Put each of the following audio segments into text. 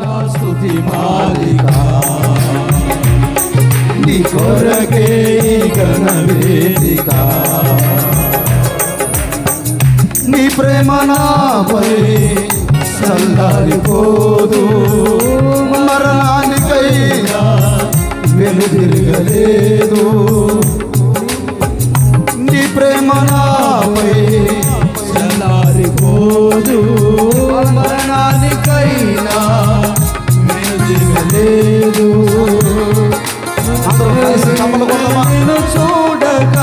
నా స్తుతి మాలిక. నీ కొరకే ఈ ఘన వేదిక నీ ప్రేమ నాపై చల్లారిపోదు మరణానికైనా వెనుదిరగలేదు. నీ ప్రేమ నాపై చల్లారిపోదు మరణానికైనా కమ్మలు కొడదామా? నిన్ను చూడక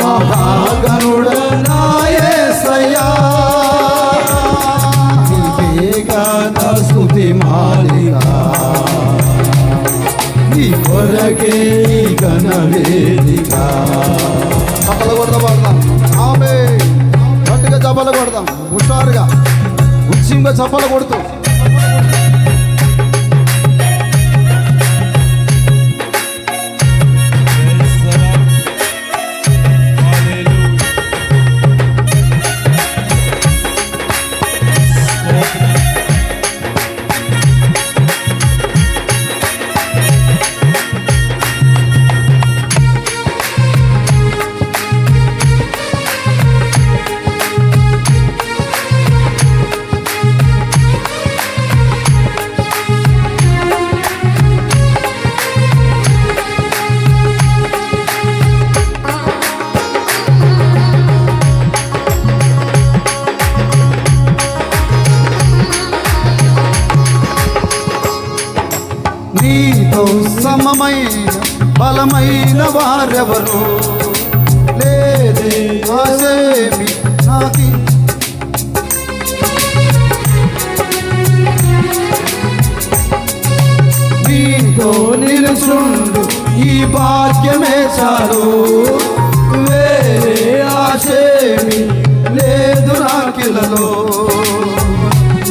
మహాగణుడ నాయసయ్యా. నీవేగా నా స్తుతి మాలిక. నీ కొరకే ఈ చప్పలు కొడదాం హుషారుగా. ఉచ్చింగా చప్పలు కొడుతూ. సమమైన బలమైన వారెవరు? లేదే ఆసేమి నాకి. నీతో నిలుచుండు ఈ భాగ్యమే చాలు. వేరే ఆసేమి లేదు నాకిలలో.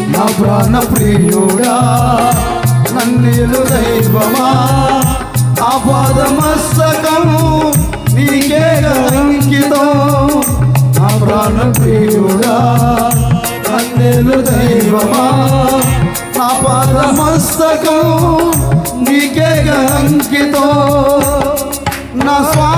నా ప్రాణ ప్రియుడా నన్నిలు దైవమా? ఆపాదమస్తకము నీకే అంకితం. నా ప్రాణ ప్రియుడా నన్నిలు దైవమా? ఆపాదమస్తకం నీకే అంకితం. నా స్వా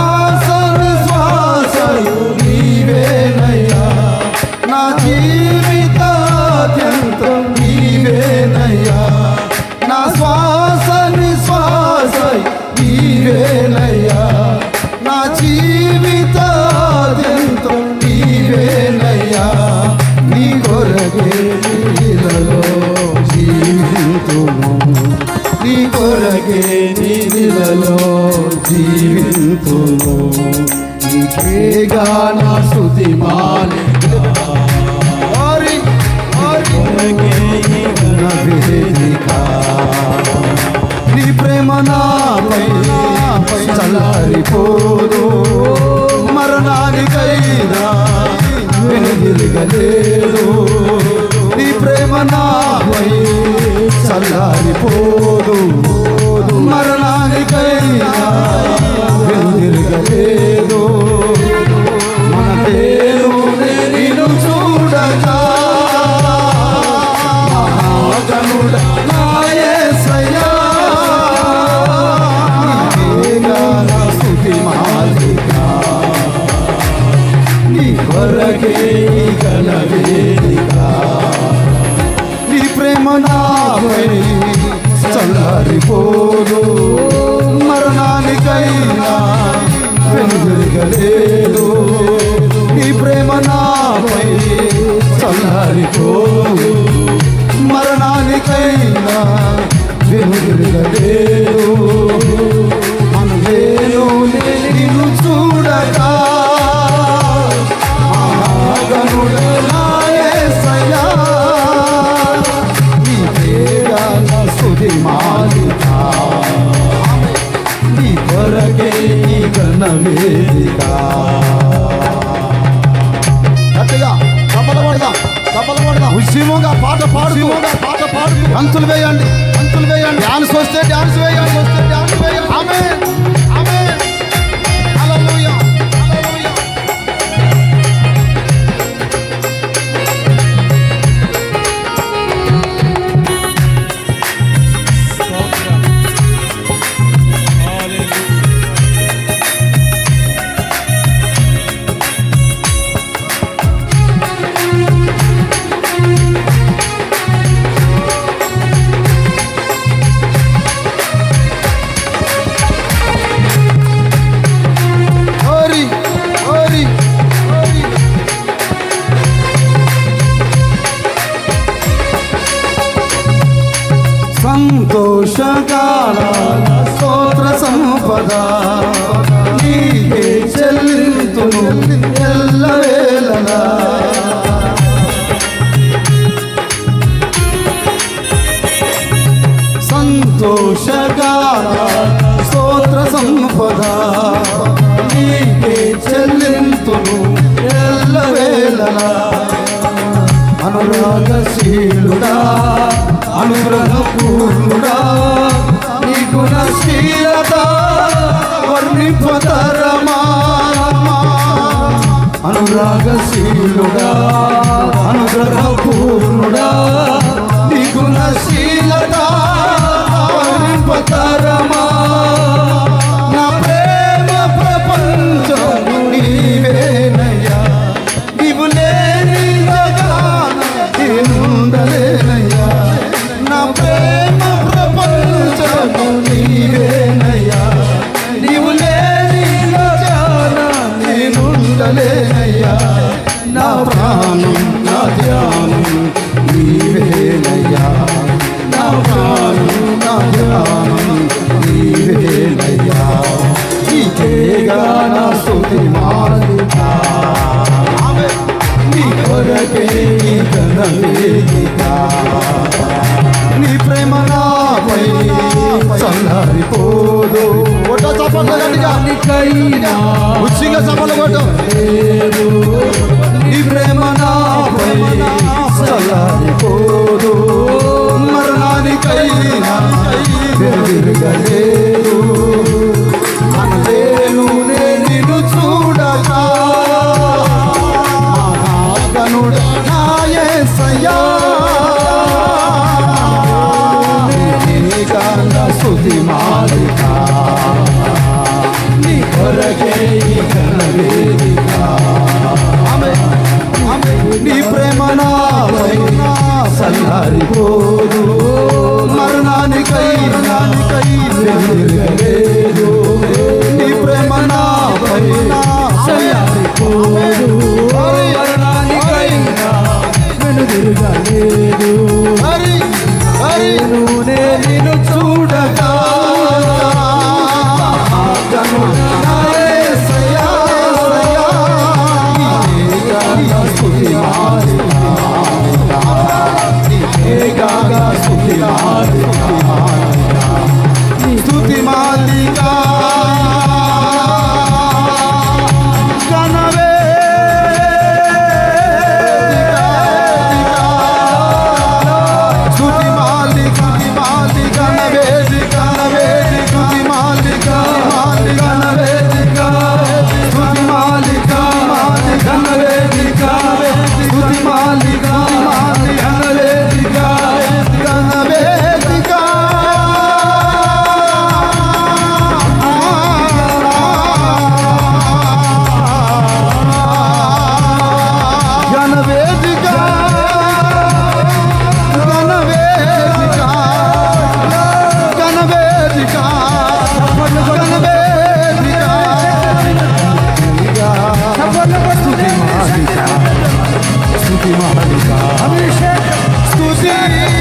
కొరకే నీలలో జీవితుము? నీకేగా నా స్తుతి మాలిక నీ ప్రేమ నాపై చల్లారిపోదు మరణానికైనా వెనుదిరగలేదు నీ ప్రేమ నాపై చల్లారిపోదు మరణానికైనా వెనుదిరగలేదు మన పేరు నేను చూడగా మరణానికైనా వెనుదిరగలేదు నీ ప్రేమ నాపై చల్లారిపోదు మరణానికైనా వెనుదిరగలేదు వేయండి. డాన్స్ వస్తే డాన్స్ వేయండి. వస్తే డాన్స్ వేయండి. ఆమె పోషకాల స్తోత్ర సంపద. నీకే చెల్లింతును ఎల్లవేళలా. సంతోషకాల స్తోత్ర సంపద. నీకే చెల్లింతును అనురాగశీలుడా అనుగ్రహ పూర్ణుడా నీ గుణశీలత అనురాగశీలుడా అనుగ్రహ నీ గుణశీల ఉచిగా సభలు కొట్టు. दिला दिला yeah, yeah.